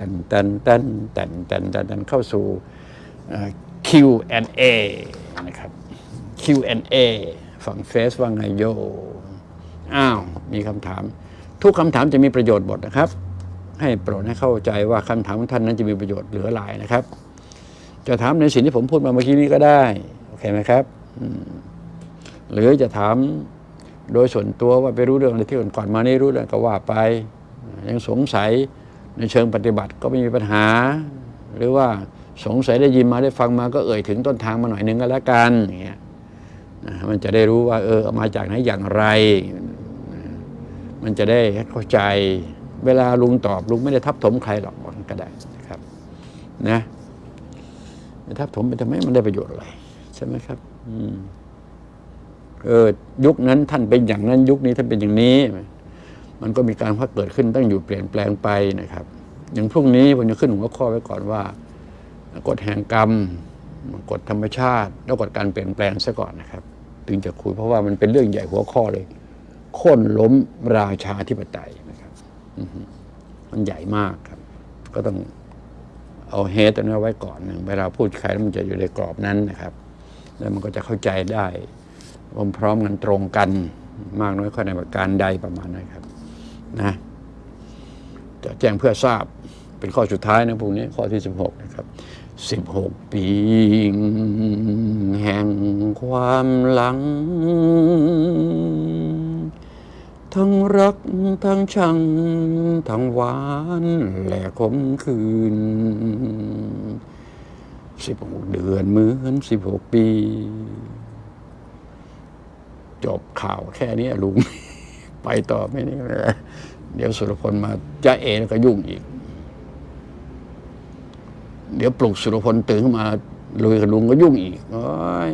ตันตันตันตันตันตันตันเข้าสู่ Q&A นะครับ Q&A ฝั่งเฟซว่าไงโย อ้าว มีคำถาม ทุกคำถามจะมีประโยชน์หมดนะครับ ให้โปรดให้เข้าใจว่าคำถามของท่านนั้นจะมีประโยชน์เหลือหลายนะครับ จะถามในสิ่งที่ผมพูดมาเมื่อกี้นี้ก็ได้ โอเคไหมครับ หรือจะถามโดยส่วนตัวว่าไปรู้เรื่องอะไรที่ก่อนมานี่รู้เรื่องก็ว่าไป ยังสงสัย ในเชิงปฏิบัติก็ไม่มีปัญหา หรือว่าสงสัยได้ยินมาได้ฟังมาก็เอ่ยถึงต้นทางมาหน่อยนึงก็แล้วกันอย่างเงี้ยมันจะได้รู้ว่า เออเอามาจากไหนอย่างไร มันจะได้เข้าใจ เวลาลุงตอบลุงไม่ได้ทับถมใครหรอกก็ได้นะครับ นะทับถมไปทำไมมันได้ประโยชน์อะไร ใช่ไหมครับ อืมเออยุคนั้นท่านเป็นอย่างนั้น ยุคนี้ท่านเป็นอย่างนี้ มันก็มีการพักเกิดขึ้นตั้งอยู่เปลี่ยนแปลงไปนะครับ อย่างพรุ่งนี้ผมจะขึ้นหัวข้อไว้ก่อนว่ากฎแห่งกรรมกฎธรรมชาติ แล้วกฎการเปลี่ยนแปลงซะก่อนนะครับถึงจะคุยเพราะว่ามันเป็นเรื่องใหญ่หัวข้อเลยโค่นล้มราชาธิปไตยนะครับมันใหญ่มากครับ ก็ต้องเอาเฮตตัวนี้ไว้ก่อนหนึ่งเวลาพูดใครแล้วมันจะอยู่ในกรอบนั้นนะครับ แล้วมันก็จะเข้าใจได้พร้อมๆกันตรงกัน มากน้อยแค่ในประการใดประมาณนั้นครับ นะจะแจ้งเพื่อทราบเป็นข้อสุดท้ายนะพวกนี้ข้อที่ 16 นะครับ 16 ปีแห่งความหลัง ทั้งรักทั้งชัง ทั้งหวานและขมคืน 16 เดือนเหมือน 16 ปี จบข่าวแค่นี้ลุง ไปต่อไม่นี่ไม่ได้เดี๋ยวสุรพลมาจะเองก็ยุ่งอีก เดี๋ยวปลุกสุรพลตื่นขึ้นมาลุยกับลุงก็ยุ่งอีกโอ้ย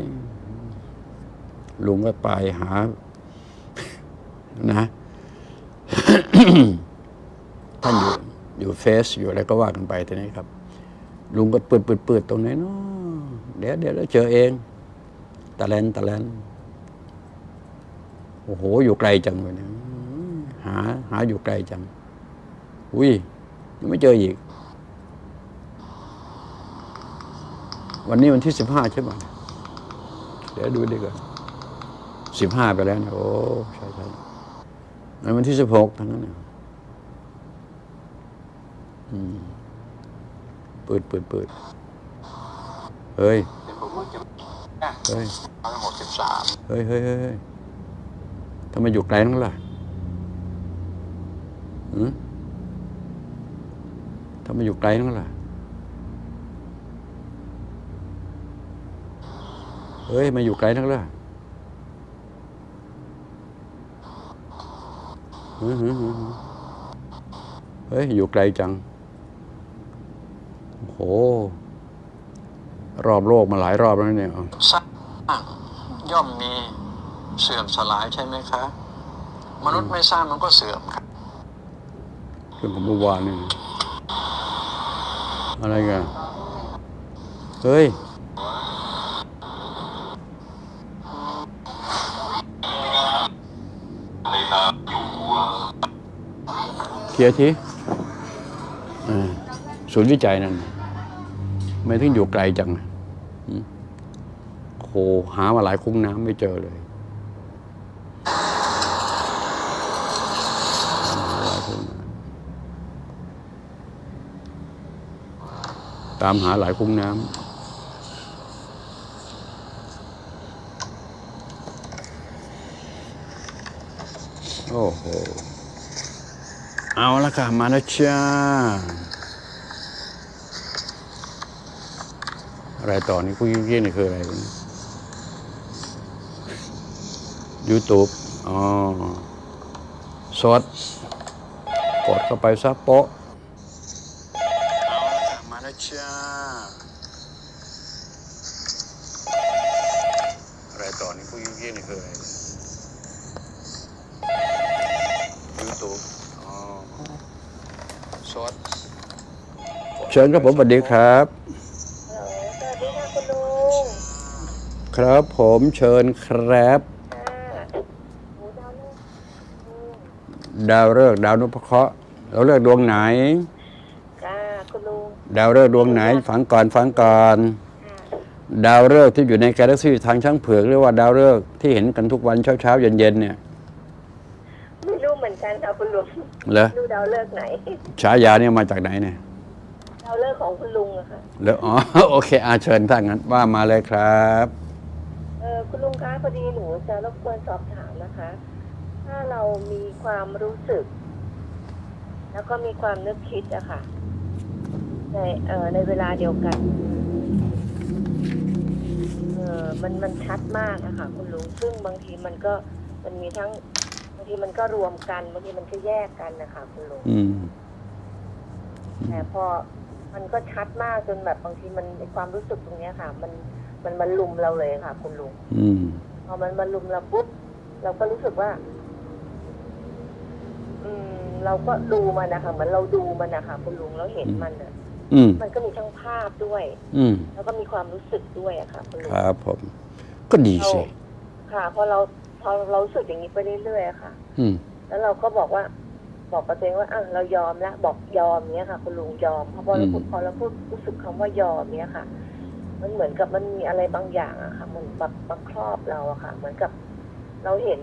ลุงก็ไปหา นะ ท่านอยู่อยู่เฟซอยู่อะไรก็ว่ากันไปทีนี้ครับ ลุงก็เปิดเปิดเปิดตรงไหนเนาะเดี๋ยวเดี๋ยวเจอเองตะแลนตะแลน อ้โห อยู่ไกลจังเลยเนี่ยหา หาอยู่ไกลจัง อุ้ยยังไม่เจออีก วันนี้วันที่สิบห้าใช่ไหมเดี๋ยวดูดีกว่าสิบห้าไปแล้วเนี่ยโอ้ใช่ใช่ในวันที่สิบหกทั้งนั้นเนี่ยอืมเปิดเปิดเปิดเฮ้ยผมว่าจะเฮ้ยทั้งหมดสิบสามเฮ้ย เฮ้ยเฮ้ยเฮ้ย ทำไมอยู่ไกลนักล่ะทำไมอยู่ไกลนักล่ะ เฮ้ย มาอยู่ไกลนักล่ะเฮ้ย อยู่ไกลจังโอ้โห รอบโลกมาหลายรอบแล้วเนี่ยย่อมมี เสื่อมสลายใช่ไหมคะ มนุษย์ไม่สร้างมันก็เสื่อมครับขึ้นผมเมื่อวานนี่อะไรกันเฮ้ยเคียร์ทีศูนย์วิจัยนั่นไม่ถึงอยู่ไกลจังโหหามาหลายคุ้งน้ำไม่เจอเลย ตามหาหลายคุ้งน้ำโอ้โห เอาละค่ะ มาแล้วจ้า อะไรต่อนี่คุยกี้นี่คืออะไรยูทูบอ๋อสดกดเข้าไปซับโปะ มาแล้วจ้า อะไรต่อนี่คุยกี้นี่คืออะไรยูทูบอ๋อสดเชิญครับผมสวัสดีครับ ฮัลโหลสวัสดีค่ะคุณลุงครับผมเชิญครับ ค่ะหมูดาวลูกลุงดาวฤกษ์ดาวนุพเคราะห์เราเลือกดวงไหน ดาวฤกษ์ดวงไหนฝังก่อนฝังก่อนค่ะดาวฤกษ์ที่อยู่ในกาแล็กซี่ทางช้างเผือกเรียกว่าดาวฤกษ์ที่เห็นกันทุกวันเช้าเช้าๆเย็นเย็นๆเนี่ยไม่รู้เหมือนกันค่ะคุณลุงเหรอดูดาวเลิกษ์ไหนฉายาเนี่ยมาจากไหนเนี่ยดาวเลิกษ์ของคุณลุงอะค่ะแล้วอ๋อโอเคอาเชิญถ้างั้นว่ามาเลยครับเออคุณลุงคะพอดีหนูจะรบกวนสอบถามนะคะ ถ้าเรามีความรู้สึก แล้วก็มีความนึกคิดอะค่ะ ในเอ่อในเวลาเดียวกัน เออมันมันชัดมากอะค่ะคุณลุงซึ่งบางทีมันก็มันมีทั้งบางทีมันก็รวมกันบางทีมันก็แยกกันนะคะคุณลุงอืม แต่พอมันก็ชัดมากจนแบบบางทีมันในความรู้สึกตรงเนี้ยค่ะ มันมันมันลุมเราเลยค่ะ คุณลุง อืม พอมันมาลุมเราปุ๊บเราก็รู้สึกว่า อืม เราก็ดูมันนะคะเหมือนเราดูมันนะคะคุณลุงแล้วเห็นมันอะ อืม มันก็มีทั้งภาพด้วย อืม แล้วก็มีความรู้สึกด้วยอะค่ะคุณลุคงรับผม ก็ดีสิ ค่ะพอเราพอเรารู้สึกอย่างนี้ไปเรื่อยๆอะค่ะ อืม แล้วเราก็บอกว่า บอกกับตัวเองว่าอะเรายอมแล้วบอกยอมเนี้ยค่ะ คุณลุงยอมพอพอเราพูดพอเราพูดรู้สึกคำว่ายอมเนี้ยค่ะ มันเหมือนกับมันมีอะไรบางอย่างอะค่ะ มันแบบมาครอบเราอะค่ะ เหมือนกับเราเห็น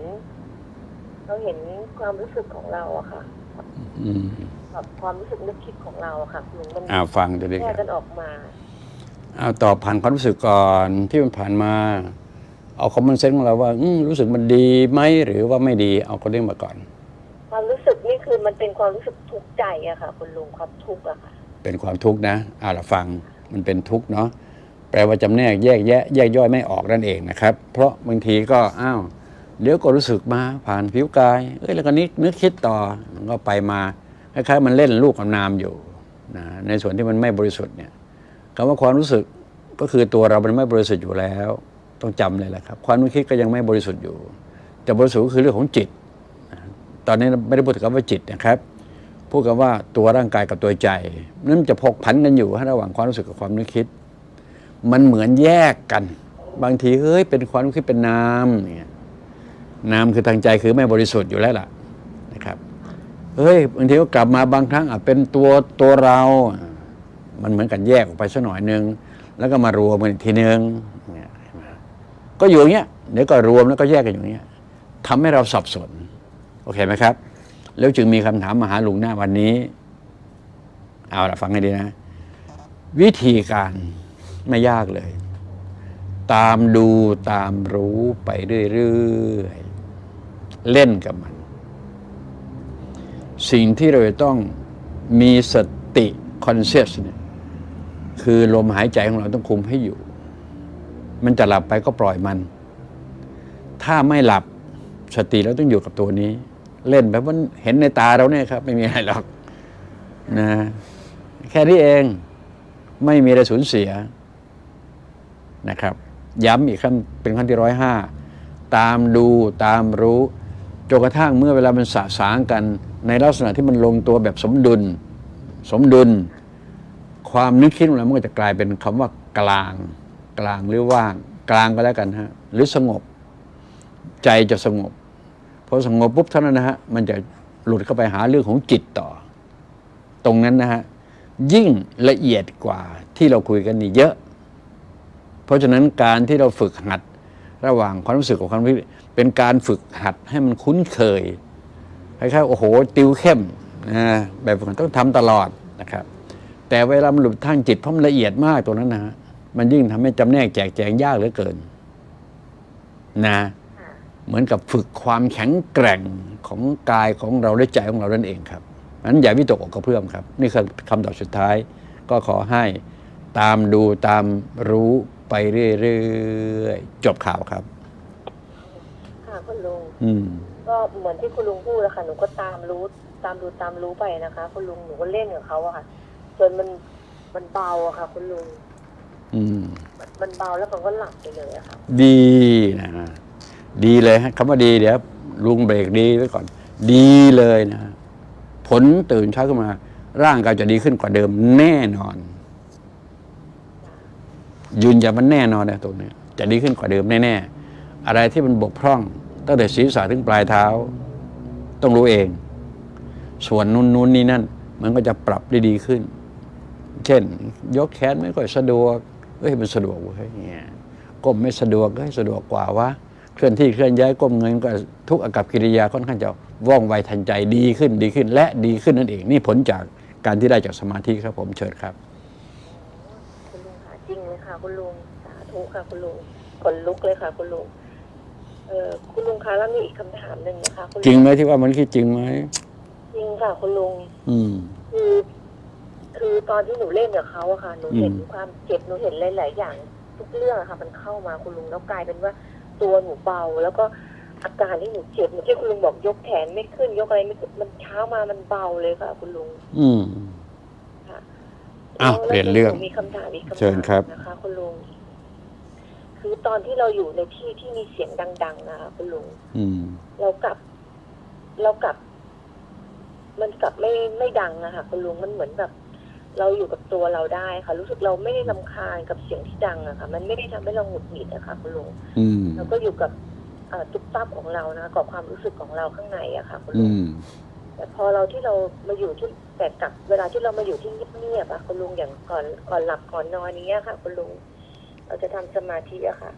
เราเห็นความรู้สึกของเราอะค่ะ อืม แบบความรู้สึกนึกคิดของเราอะค่ะคุณลุงมันอ่าฟังจะได้แยกกันออกมา เอาตอบผ่านความรู้สึกก่อนที่มันผ่านมา เอาคอมมอนเซนส์ของเราว่าอืมรู้สึกมันดีไหมหรือว่าไม่ดีเอาคนเรื่องมาก่อน ความรู้สึกนี่คือมันเป็นความรู้สึกทุกข์ใจอะค่ะคุณลุงความทุกข์อะค่ะ เป็นความทุกข์นะอ่าละฟังมันเป็นทุกข์เนาะแปลว่าจำแนกแยกแยะแยกย่อยไม่ออกนั่นเองนะครับ เพราะบางทีก็อ้าวเดี๋ยวก็รู้สึกมาผ่านผิวกาย เอ้ยแล้วก็นึกนึกคิดต่อมันก็ไปมา คล้ายๆมันเล่นลูกกับนามอยู่นะในส่วนที่มันไม่บริสุทธิ์เนี่ยคำว่าความรู้สึกก็คือตัวเรามันไม่บริสุทธิ์อยู่แล้ว ต้องจำเลยแหละครับ ความนึกคิดก็ยังไม่บริสุทธิ์อยู่ แต่บริสุทธิ์ก็คือเรื่องของจิต ตอนนี้ไม่ได้พูดถึงคำว่าจิตนะครับ พูดกันว่าตัวร่างกายกับตัวใจนั่นจะพกพันกันอยู่ระหว่างความรู้สึกกับความนึกคิด มันเหมือนแยกกัน บางทีเฮ้ยเป็นความนึกคิดเป็นนามเนี่ยนามคือทางใจคือไม่บริสุทธิ์อยู่แล้วล่ะนะครับ เฮ้ยบางทีก็กลับมาบางครั้งอาจเป็นตัวตัวเรา มันเหมือนกันแยกออกไปสักหน่อยหนึ่งแล้วก็มารวมกันอีกทีนึงเนี่ยก็อยู่อย่างเงี้ยเดี๋ยวก็รวมแล้วก็แยกกันอย่างเงี้ยทำให้เราสับสน โอเคไหมครับ แล้วจึงมีคำถามมาหาลุงหน้าวันนี้ เอาละฟังให้ดีนะ วิธีการไม่ยากเลย ตามดูตามรู้ไปเรื่อยๆเล่นกับมัน สิ่งที่เราต้องมีสติคอนเซสเนี่ยคือลมหายใจของเราต้องคุมให้อยู่ มันจะหลับไปก็ปล่อยมัน ถ้าไม่หลับสติเราต้องอยู่กับตัวนี้ เล่นแบบว่าเห็นในตาเราเนี่ยครับ ไม่มีอะไรหรอกนะแค่นี้เองไม่มีอะไรสูญเสียนะครับ ย้ำอีกครั้งเป็นครั้งที่ร้อยห้าตามดูตามรู้จนกระทั่งเมื่อเวลามันสะสางกัน ในลักษณะที่มันลงตัวแบบสมดุล สมดุล ความนึกคิดของเรามันก็จะกลายเป็นคำว่ากลาง กลางหรือว่าง กลางก็แล้วกันฮะหรือสงบ ใจจะสงบพอสงบปุ๊บเท่านั้นนะฮะมันจะหลุดเข้าไปหาเรื่องของจิตต่อ ตรงนั้นนะฮะยิ่งละเอียดกว่าที่เราคุยกันนี่เยอะ เพราะฉะนั้นการที่เราฝึกหัดระหว่างความรู้สึกกับความรู้เป็นการฝึกหัดให้มันคุ้นเคย คล้ายๆโอ้โห ติวเข้มนะแบบมันต้องทำตลอดนะครับ แต่เวลามันหลุดทางจิตเพราะมันละเอียดมากตัวนั้นนะฮะมันยิ่งทำให้จำแนกแจกแจงยากเหลือเกิน นะ เหมือนกับฝึกความแข็งแกร่งของกายของเราและใจของเรานั่นเองครับนั้นอย่าวิตกอกกระเพื่อมครับ นี่คือคำตอบสุดท้าย ก็ขอให้ตามดูตามรู้ไปเรื่อยๆจบข่าวครับ ค่ะคุณลุงอืม ก็เหมือนที่คุณลุงพูดแล้วค่ะหนูก็ตามรู้ตามดูตามรู้ไปนะคะ คุณลุงหนูก็เล่นกับเขาอะค่ะ จนมันมันเบาอะค่ะ คุณลุงอืม มันมันเบาแล้วมันก็หลับไปเลยอะค่ะ ดีนะฮะดีเลยฮะคำว่าดีเดี๋ยวลุงเบรกดีไว้ก่อน ดีเลยนะฮะผลตื่นเช้าขึ้นมา ร่างกายจะดีขึ้นกว่าเดิมแน่นอน ยืนยันมันแน่นอนนะตรงนี้จะดีขึ้นกว่าเดิมแน่ๆอะไรที่มันบกพร่อง ตั้งแต่ศีรษะถึงปลายเท้า ต้องรู้เอง ส่วนนู้นนู้นนี่นั่น มันก็จะปรับได้ดีขึ้น เช่น ยกแขนไม่ค่อยสะดวกเอ้ยมันสะดวกเว้ยเนี่ยก้มไม่สะดวกก็ให้สะดวกกว่าวะเคลื่อนที่เคลื่อนย้ายก้มเงินก็ทุกอากับกิริยาค่อนข้างจะว่องไวทันใจดีขึ้นดีขึ้น และดีขึ้นนั่นเอง นี่ผลจากการที่ได้จากสมาธิครับผมเชิญครับคุณลุงค่ะจริงเลยค่ะคุณลุงสาธุค่ะคุณลุงขนลุกเลยค่ะคุณลุง เออคุณลุงคะแล้วมีอีกคำถามหนึ่งนะคะคุณลุจริงไหมที่ว่ามันคิดจริงไหมจริงค่ะคุณลุง อืม คือ คือตอนที่หนูเล่นกับเขาอะค่ะหนูเห็นอืม ความเจ็บหนูเห็นหลายๆอย่าง ทุกเรื่องอะค่ะ มันเข้ามาคุณลุงแล้วกลายเป็นว่าตัวหนูเบา แล้วก็อาการที่หนูเจ็บเหมือนที่คุณลุงบอกยกแขนไม่ขึ้น ยกอะไรไม่ขึ้นมันเช้ามามันเบาเลยค่ะ คุณลุงอืม ค่ะอ้าวแวเปลี่ยนเรื่องหมีคำถามอีกคำถามเชิญครับ นะคะคุณลุง คือตอนที่เราอยู่ในที่ที่มีเสียงดัง ๆ นะคะคุณลุงอืมเรากลับ เรากลับ มันกลับไม่ไม่ดังอะค่ะคุณลุงมันเหมือนแบบ เราอยู่กับตัวเราได้ค่ะ รู้สึกเราไม่ได้ลำคาญกับเสียงที่ดังอะค่ะ มันไม่ได้ทำให้เราหงุดหงิดอะค่ะคุณลุงอืมเราก็อยู่กับเอ่อตุ๊บตับของเรานะคะกับความรู้สึกของเราข้างในอะค่ะคุณอืลุงมแต่พอเราที่เรามาอยู่ที่แต่กลับเวลาที่เรามาอยู่ที่เงียบๆอะคุณลุงอย่างก่อนก่อนหลับก่อนนอนนี้ยค่ะคุณลุง เราจะทำสมาธิอะค่ะ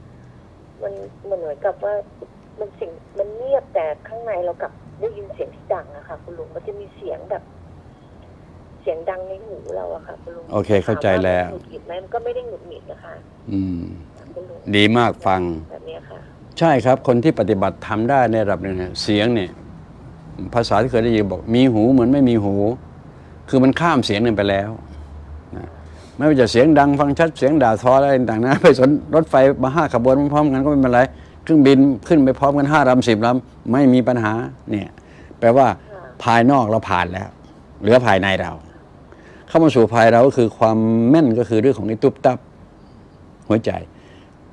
มันมันเหมือนกับว่ามันสิ่งมันเงียบแต่ข้างในเรากลับได้ยินเสียงที่ดังอะค่ะคุณลุงมันจะมีเสียงแบบ เสียงดังในหูเราอะค่ะคุณลุงโอเคเข้าใจแล้วถามามันหงุดหงิดไหมมันก็ไม่ได้หงุดหงิดนะคะอืมคุณลุงดีมากฟังแบบเนี้ยค่ะ ใช่ครับ คนที่ปฏิบัติทำได้ในระดับหนึงเนี่ยเสียงเนี่ยภาษาที่เคยได้ยินบอก มีหูเหมือนไม่มีหู คือมันข้ามเสียงหนึ่งไปแล้วนะ ไม่ว่าจะเสียงดังฟังชัดเสียงด่าทออะไรต่างๆนะไปสนรถไฟมาห้าขบวนพร้อมกันก็ไม่เป็นไรเครื่องบินขึ้นไปพร้อมกันห้าลำสิบลำไม่มีปัญหาเนี่ยแปลว่าภายนอกเราผ่านแล้ว เหลือภายในเรา เข้ามาสู่ภายเราก็คือความแม่นก็คือเรื่องของไอ้ตุบตับหัวใจ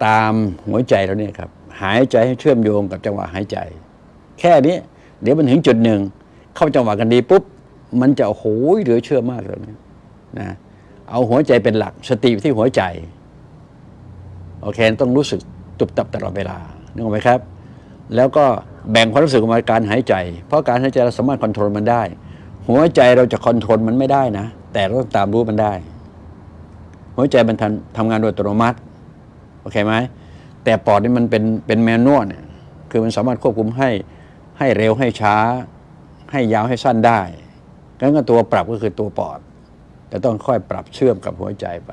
ตามหัวใจเราเนี่ยครับหายใจให้เชื่อมโยงกับจังหวะหายใจ แค่นี้ เดี๋ยวมันถึงจุดหนึ่ง เข้าจังหวะกันดีปุ๊บ มันจะโอ้โหเหลือเชื่อมากเลยนะ เอาหัวใจเป็นหลัก สติอยู่ที่หัวใจ โอเค ต้องรู้สึกตุบตับตลอดเวลานึกออกไหมครับ แล้วก็แบ่งความรู้สึกออกมาการหายใจ เพราะการหายใจเราสามารถคอนโทรลมันได้ หัวใจเราจะคอนโทรลมันไม่ได้นะ แต่เราต้องตามรู้มันได้ หัวใจมันทำทำงานโดยอัตโนมัติ โอเคไหม แต่ปอดนี่มันเป็นเป็นแมนนวลเนี่ยคือมันสามารถควบคุมให้ให้เร็วให้ช้า ให้ยาวให้สั้นได้งั้นก็ตัวปรับก็คือตัวปอด แต่ต้องค่อยปรับเชื่อมกับหัวใจไป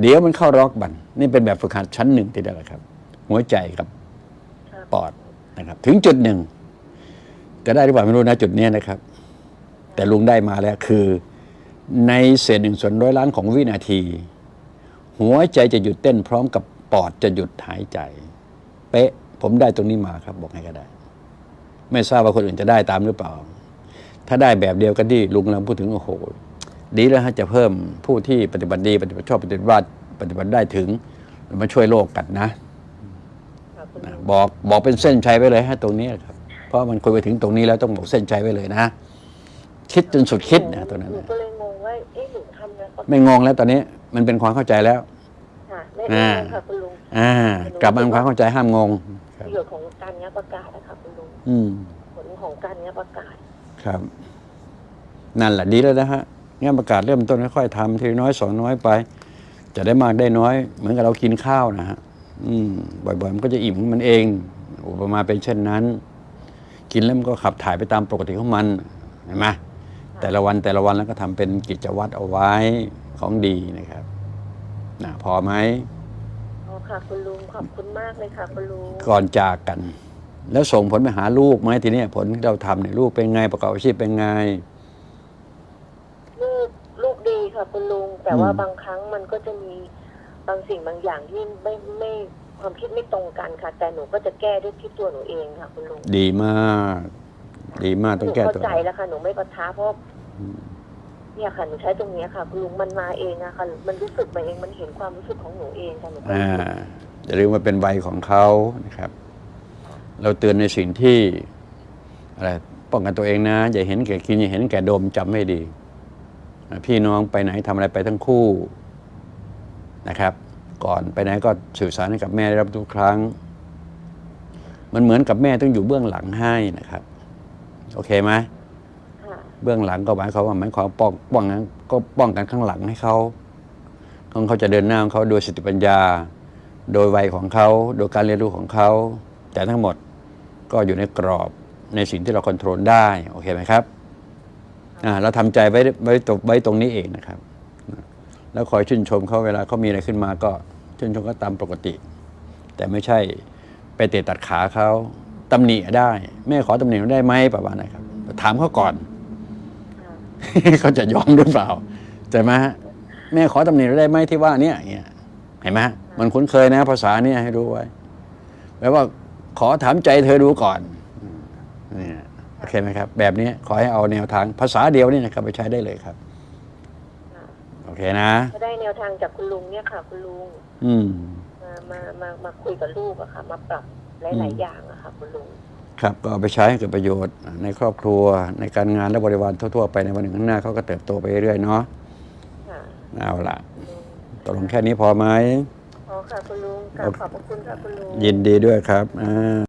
เดี๋ยวมันเข้าร็อกบัน นี่เป็นแบบฝึกหัดชั้นหนึ่งที่ได้แล้วครับ หัวใจกับครับปอดนะครับ ถึงจุดหนึ่งจะได้หรือเปล่าไม่รู้นะจุดเนี้ยนะครับ แต่ลุงได้มาแล้วคือ ในเศษหนึ่งส่วนร้อยล้านของวินาที หัวใจจะหยุดเต้นพร้อมกับปอดจะหยุดหายใจ เป๊ะ ผมได้ตรงนี้มาครับ บอกให้ก็ได้ ไม่ทราบว่าคนอื่นจะได้ตามหรือเปล่า ถ้าได้แบบเดียวกันที่ลุงกำลังพูดถึงโอ้โห ดีแล้วฮะจะเพิ่มผู้ที่ปฏิบัติดี ปฏิบัติชอบปฏิบัติว่าปฏิบัติได้ถึงมาช่วยโลกกันนะค่ะคุณนะลุงบอกบอกเป็นเส้นชัยไปเลยฮะตรงนี้ครับ เพราะมันคุยไปถึงตรงนี้แล้วต้องบอกเส้นชัยไปเลยนะ คิดจนสุดคิดนะตรงนั้นหนูนะก็เลยงงว่าเอ๊ะหนูทำนะไม่งงแล้วตอนนี้มันเป็นความเข้าใจแล้วค่ะไม่ไม่งงค่ะคุณลุงอ่ากลับมาเป็นความเข้าใจห้ามงงคปรับระโยชน์ของการงับประกาศนะคะคุณลุงอืมผลของการงับประกาศครับ นั่นแหละดีแล้วนะฮะ งานประกาศเริ่มต้นค่อยๆทำทีละน้อยสองน้อยไป จะได้มากได้น้อย เหมือนกับเรากินข้าวนะฮะอืมบ่อยๆ มันก็จะอิ่มของมันเองอุปมาเป็นเช่นนั้น กินแล้วมันก็ขับถ่ายไปตามปกติของมันเห็นไหมแต่ละวันแต่ละวันแล้วก็ทำเป็นกิจวัตรเอาไว้ของดีนะครับนะพอไหมอ๋อค่ะคุณลุงขอบคุณมากเลยค่ะคุณลุงก่อนจากกัน แล้วส่งผลไปหาลูกไหมทีเนี้ยผลที่เราทำเนี่ยลูกเป็นไงประกอบอาชีพเป็นไง ลูกลูกดี ค่ะคุณลุง แต่ว่าอืม บางครั้งมันก็จะมีบางสิ่งบางอย่างที่ไม่ไม่ความคิดไม่ตรงกันค่ะ แต่หนูก็จะแก้ด้วยที่ตัวหนูเองค่ะ คุณลุงดีมาก ดีมากหต้องนูแก้เข้าตัวใจแล้วค่ะ หนูไม่ประท้าเพราะเนี่ยค่ะหนูใช้ตรงเนี้ยค่ะ คุณลุงมันมาเองอะค่ะ มันรู้สึกมาเองมันเห็นความรู้สึกของหนูเองค่ะหนูก็อ่าอย่าลืมว่าเป็นใบของเขานะครับ เราเตือนในสิ่งที่อะไรป้องกันตัวเองนะ อย่าเห็นแก่กินอย่าเห็นแก่ดมจำให้ดีอ่า พี่น้องไปไหนทำอะไรไปทั้งคู่นะครับ ก่อนไปไหนก็สื่อสารให้กับแม่ได้รับทุกครั้ง มันเหมือนกับแม่ต้องอยู่เบื้องหลังให้นะครับ โอเคไหมเบื้องหลังก็หมายความว่าหมายความป้องป้องกันก็ป้องกันข้างหลังให้เขาของเขาจะเดินหน้าของเขาโดยสติปัญญา โดยวัยของเขา โดยการเรียนรู้ของเขา แต่ทั้งหมดก็อยู่ในกรอบในสิ่งที่เราควบคุมได้ โอเคไหมครับ เราทำใจไว้ไว้ตรงไว้ตรงนี้เองนะครับ แล้วคอยชื่นชมเขาเวลาเขามีอะไรขึ้นมาก็ชื่นชมก็ตามปกติ แต่ไม่ใช่ไปเตะตัดขาเขาตำหนิได้ แม่ขอตำหนิได้ไหมประมาณนะครับ ถามเขาก่อนเขาจะยอมหรือเปล่าใช่ไหมแม่ขอตำหนิได้ไหมที่ว่าเนี่ยเงี้ยเห็นไหมมันคุ้นเคยนะ ภาษาเนี่ยให้รู้ไว้แปลว่าขอถามใจเธอดูก่อน โอเคไหมครับ แบบนี้ขอให้เอาแนวทางภาษาเดียวนี่นะครับไปใช้ได้เลยครับ โอเคนะ ก็ได้แนวทางจากคุณลุงเนี่ยค่ะ คุณลุง อืม มามามามาคุยกับลูกอะค่ะ มาปรับหอืลายมๆอย่างอะค่ะคุณลุง ครับก็เอาไปใช้ให้เกิดประโยชน์ในครอบครัวในการงานและบริวารทั่วๆไปในวันหนึ่งข้างหน้าเขาก็เติบโตไปเรื่อยๆเนาะค่ะเอาละคุณลุงตกลงแค่นี้พอไหมอ๋อค่ะคุณลุงกราบขอบพระคุณค่ะคุณลุง ยินดีด้วยครับอ่า